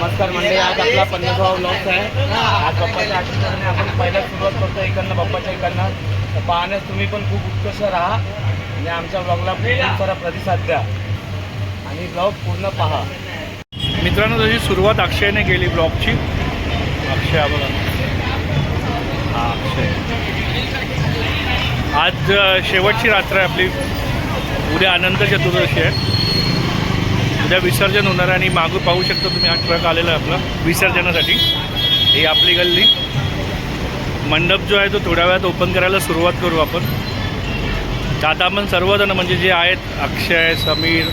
नमस्कार मंडळी आज आपला पंधरा ब्लॉग्स आहे. आज बाप्पाच्या आठवड्याने आपण पहिला सुरुवात करतो इकडनं बाप्पाच्या इकडनं. तर पाहण्यास तुम्ही पण खूप उत्कर्ष राहा आणि आमच्या ब्लॉगला खूप सारा प्रतिसाद द्या. आणि ब्लॉग पूर्ण पहा. मित्रांनो त्याची सुरुवात अक्षयने केली ब्लॉगची अक्षय बघा. हा अक्षय. आज शेवटची रात्र आहे आपली. उद्या अनंत चतुर्दशी आहे. उद्या विसर्जन होणार आहे आणि मागं पाहू शकता तुम्ही हा ट्रक आलेला आहे आपला विसर्जनासाठी. ही आपली गल्ली. मंडप जो आहे तो थोड्या वेळात ओपन करायला सुरुवात करू आपण. आता आपण सर्वजण म्हणजे जे आहेत अक्षय समीर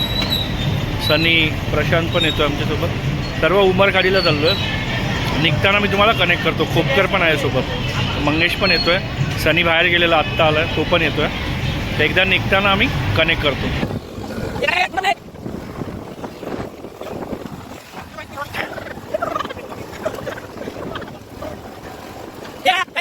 सनी प्रशांत पण येतो आमच्यासोबत. सर्व उमरखाडीला चाललो आहे निघताना मी तुम्हाला कनेक्ट करतो. खोपकर पण आहे सोबत. मंगेश पण येतो आहे सनी बाहेर गेलेला आत्ता आला आहे तो पण येतो आहे तर एकदा निघताना आम्ही कनेक्ट करतो.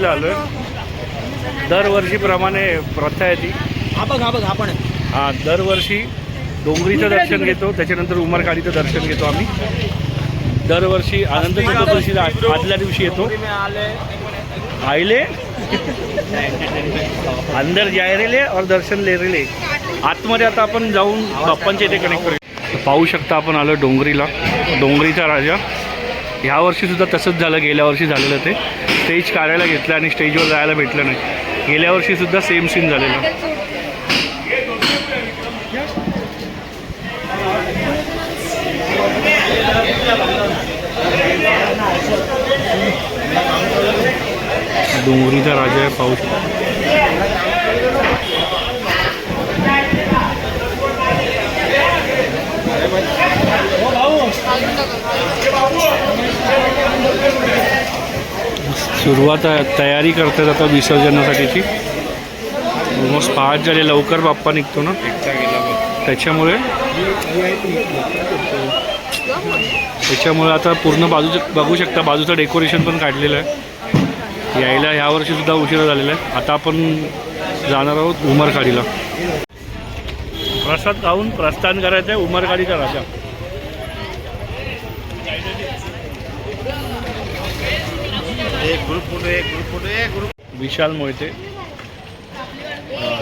डोंगरीला आलो. आहे दरवर्षीप्रमाणे प्रथा आहे ती. हा बघ हा बघ हा पण हा दरवर्षी डोंगरीचं दर्शन घेतो त्याच्यानंतर उमरखाडीचं दर्शन घेतो आम्ही. दरवर्षी आनंद चतुर्दशीला आदल्या दिवशी येतो. आइले अंदर जायरेले और दर्शन लेरेले आतमध्ये आता आपण जाऊन बाप्पांच्या इथे कनेक्ट करू. पाहू शकता आपण आलो डोंगरीला. डोंगरीचा राजा. ह्या वर्षीसुद्धा तसंच झालं गेल्या वर्षी झालेलं ते. स्टेज काढायला घेतलं आणि स्टेजवर जायला भेटलं नाही. गेल्या वर्षीसुद्धा सेम सीन झालेलं. डोंगरीचा राजा आहे पाऊस शकता सुरुवात तयारी करतात आता विसर्जनासाठीची. ऑलमोस्ट पहाट झाले लवकर बाप्पा निघतो ना. त्याच्यामुळे त्याच्यामुळे आता पूर्ण बाजूचं बघू शकता बाजूचं डेकोरेशन पण काढलेलं आहे. यायला ह्या वर्षीसुद्धा उशिरा झालेला आहे. आता आपण जाणार आहोत उमरखाडीला. प्रसाद खाऊन प्रस्थान करायचं आहे उमरखाडीचा राजा. एक ग्रुप फोटो एक ग्रुप फोटो एक ग्रुप विशाल मोहिते.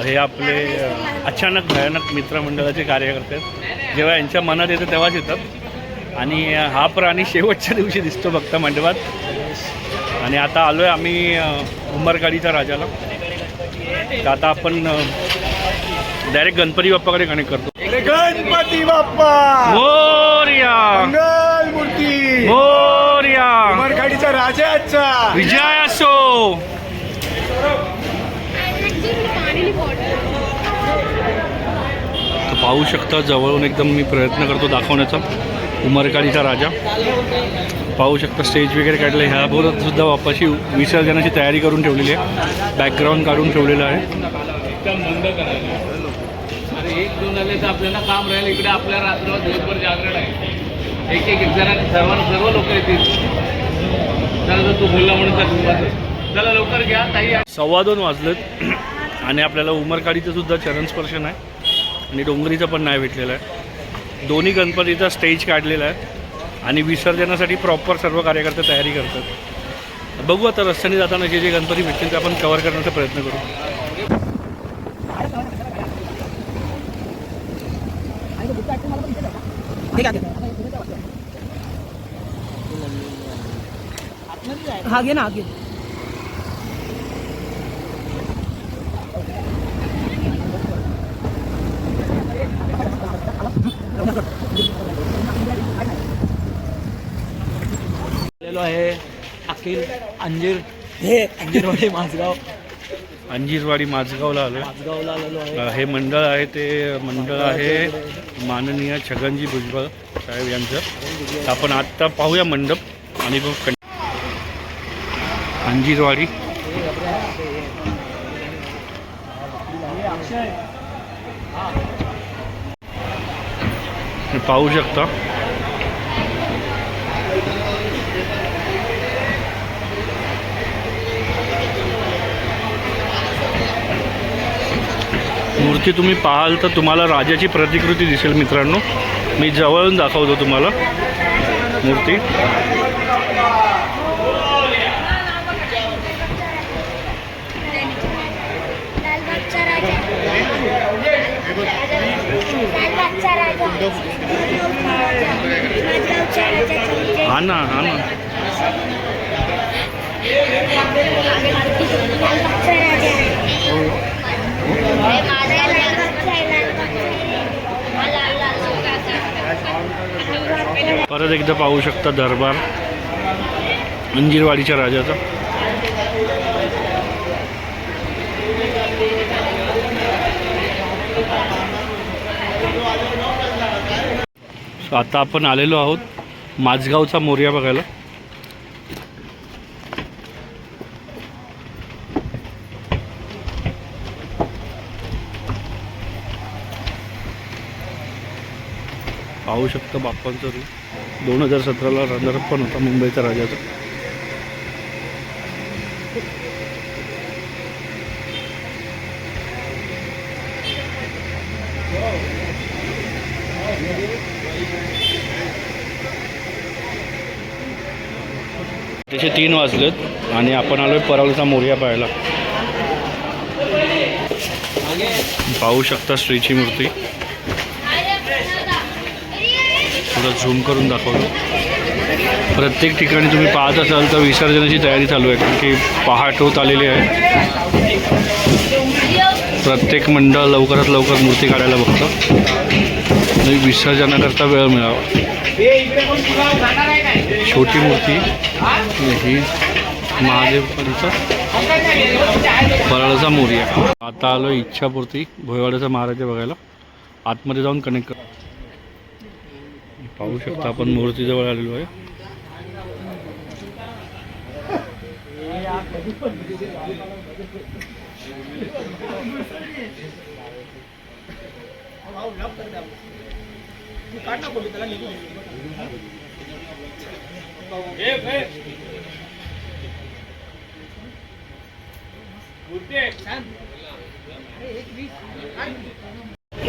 हे आपले अचानक भयानक मित्रमंडळाचे कार्यकर्ते आहेत. जेव्हा यांच्या मनात येतं तेव्हाच येतात. आणि हा प्राणी शेवटच्या दिवशी दिसतो बघता मंडपात. आणि आता आलो आहे आम्ही उमरगाडीच्या राजाला. तर आता आपण डायरेक्ट गणपती बाप्पाकडे कनेक्ट करतो. गणपती बाप्पा! मोर्या! मंगल मूर्ती आजचा विजय असो. पाहू शकता जवळून एकदम मी प्रयत्न करतो दाखवण्याचा. उमरकाळीचा राजा. पाहू शकता स्टेज वगैरे काढलं. ह्या बरोबर सुद्धा वापाशी विसर्जनाची तयारी करून ठेवलेली आहे. बॅकग्राऊंड काढून ठेवलेलं आहे. एकदम मंद करायला अरे एक दोन आले तर आपल्याला काम राहील. इकडे आपल्या रात्र दिवसभर जागरण आहे. एक एक जणांनी सर्वांना सर्व लोक येतील. तू बोलला म्हणून तर सुरुवात चला लवकर घ्या ताई. सव्वा दोन वाजलेत आणि आपल्याला उमरकाडीचं सुद्धा चरणस्पर्श नाही आणि डोंगरीचं पण नाही भेटलेलं आहे. दोन्ही गणपतीचा स्टेज काढलेला आहे आणि विसर्जनासाठी प्रॉपर सर्व कार्यकर्ते तयारी करतात. बघू आता रस्त्याने जाताना जे जे गणपती भेटतील ते आपण कवर करण्याचा प्रयत्न करू. हा घे ना हा घे आहे अखिल अंजीर. हे. अंजीरवाडी माझगाव अंजीरवाडी माझगावला आलो आलेलो आहे. हे मंडळ आहे ते मंडळ आहे माननीय छगनजी भुजबळ साहेब यांचं. आपण आत्ता पाहूया मंडप आणि मग अंजीरवाडी पाहू शकता. मूर्ती तुम्ही पाहाल तर तुम्हाला राजाची प्रतिकृती दिसेल मित्रांनो. मी जवळून दाखवतो तुम्हाला मूर्ती लालबागचा राजा राजा हा ना हा ना परत एकदा पाहू शकता दरबार. अंजीरवाडीच्या राजाचा. सो आता आपण आलेलो आहोत माझगावचा मोर्या बघायला. पाहू शकता बाप्पांचं रूप. दोन हजार सतराला रनरअप पण होता मुंबईचा राजाचा. त्याचे तीन वाजलेत आणि आपण आलोय परवलीचा मोर्या पाहायला. पाहू शकता श्रीची मूर्ती. थोडं झूम करून दाखवतो. प्रत्येक ठिकाणी तुम्ही पाहत असाल तर विसर्जनाची तयारी चालू आहे कारण की पहाट होत आलेली आहे. प्रत्येक मंडळ लवकरात लवकर मूर्ती काढायला बघतं. आणि विसर्जनाकरता वेळ मिळावा. छोटी मूर्ती. ही महादेवपंचा परळचा मोर्या आता आलो इच्छापूर्ती भोयवाड्याचा महाराज बघायला. आतमध्ये जाऊन कनेक्ट कर. पाहू शकता आपण मूर्तीजवळ आलेलो आहे.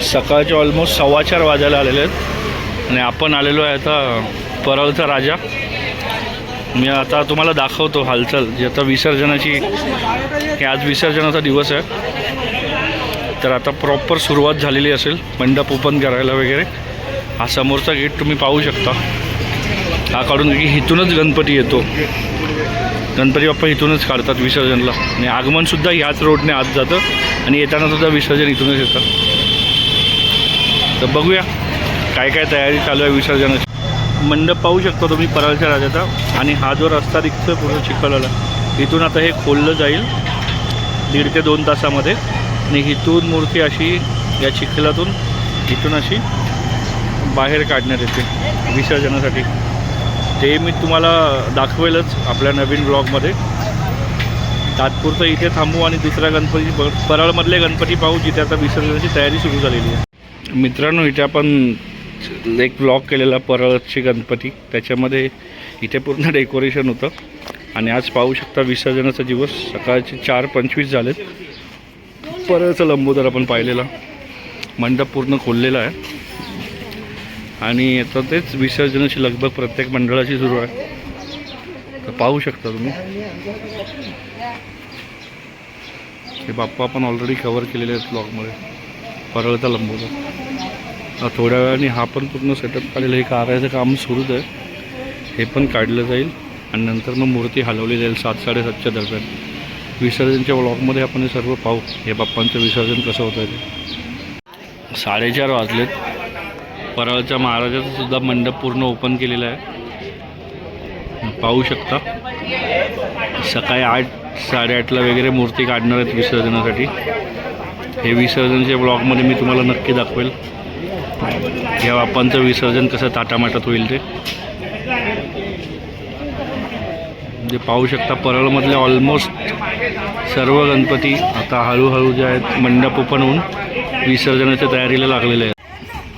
सकाळचे ऑलमोस्ट सव्वा चार वाजायला आलेले आहेत. आणि आपण आलेलो आहे आता परळचा राजा. मी आता तुम्हाला दाखवतो हालचाल जी आता विसर्जनाची आज विसर्जनाचा दिवस आहे. तर आता प्रॉपर सुरुवात झालेली असेल मंडप ओपन करायला वगैरे. हा समोरचा गेट तुम्ही पाहू शकता. हा काढून की इथूनच गणपती येतो. गणपती बाप्पा इथूनच काढतात विसर्जनला. आणि आगमनसुद्धा ह्याच रोडने आत जातं. आणि येताना सुद्धा विसर्जन इथूनच येतं. तर बघूया काय काय तयारी चालू आहे विसर्जनाची. मंडप पाहू शकता तुम्ही परळच्या राजाचा. आणि हा जो रस्ता दिसतोय पूर्ण चिखलला इथून आता हे खोललं जाईल. दीड ते दोन तासामध्ये. आणि इथून मूर्ती अशी या चिखलातून इथून अशी बाहेर काढण्यात येते विसर्जनासाठी. ते मी तुम्हाला दाखवेलच आपल्या नवीन ब्लॉगमध्ये. तात्पुरतं इथे थांबू आणि दुसऱ्या गणपती ब- परळमधले गणपती पाहू जिथे आता विसर्जनाची तयारी सुरू झालेली आहे. मित्रांनो इथे आपण एक ब्लॉग केलेला परळची गणपती. त्याच्यामध्ये इथे पूर्ण डेकोरेशन होतं. आणि आज पाहू शकता विसर्जनाचा दिवस. सकाळचे चार पंचवीस झालेत. परळचं लंबोदर आपण पाहिलेला. मंडप पूर्ण खोललेला आहे. आणि आता तेच विसर्जनाची लगभग प्रत्येक मंडळाची सुरू आहे. तर पाहू शकता तुम्ही. हे बाप्पा आपण ऑलरेडी कवर केलेले आहेत ब्लॉगमध्ये परळचा लंबोदर. थोड्या वेळाने हा पण पूर्ण सेटअप काढलेलं हे कारायचं काम सुरूच आहे. हे पण काढलं जाईल. आणि नंतर मग मूर्ती हलवली जाईल सात साडेसातच्या दरम्यान. विसर्जनच्या ब्लॉगमध्ये आपण हे सर्व पाहू. हे बाप्पांचं विसर्जन कसं होतं ते. साडेचार वाजलेत. परळच्या महाराजाचा सुद्धा मंडप पूर्ण ओपन केलेला आहे. पाहू शकता. सकाळी आठ साडेआठला वगैरे मूर्ती काढणार आहेत विसर्जनासाठी. हे विसर्जनच्या ब्लॉगमध्ये मी तुम्हाला नक्की दाखवेल. या बाप्पांचं विसर्जन कसं ताटामाटात होईल ते. जे पाहू शकता परळमधले ऑलमोस्ट सर्व गणपती आता हळूहळू जे आहेत मंडप ओपन होऊन विसर्जनाच्या तयारीला लागलेले आहेत.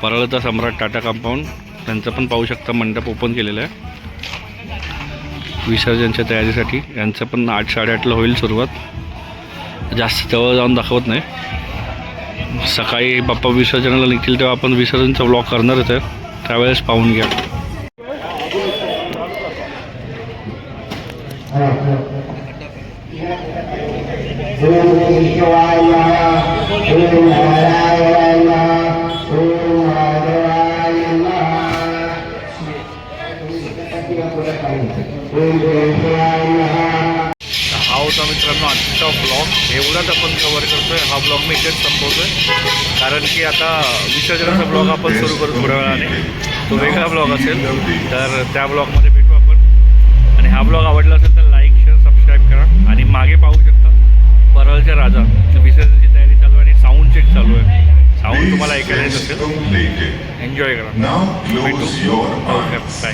परळचा सम्राट टाटा कंपाऊंड त्यांचं पण पाहू शकता मंडप ओपन केलेलं आहे. विसर्जनच्या तयारीसाठी. यांचं पण आठ साडेआठला होईल सुरुवात. जास्त जवळ जाऊन दाखवत नाही. सकाळी बाप्पा विसर्जनाला निघतील तेव्हा आपण विसर्जनचा ब्लॉक करणारच आहे. त्यावेळेस पाहून घ्या. शिवाय हा होता मित्रांनो आजचा ब्लॉग एवढाच आपण कवर करतोय. हा ब्लॉग मी इथेच संपवतोय. कारण की आता विसर्जनाचा ब्लॉग आपण सुरू करू थोड्या वेळाने तो वेगळा ब्लॉग असेल. तर त्या ब्लॉगमध्ये भेटू आपण. आणि हा ब्लॉग आवडला असेल तर लाईक शेअर सबस्क्राईब करा. आणि मागे पाहू शकता परळच्या राजा. विसर्जनाची तयारी चालू आहे आणि साऊंड चेक चालू आहे. साऊंड तुम्हाला ऐकायला येत असेल. एन्जॉय करा. भेटू. Okay bye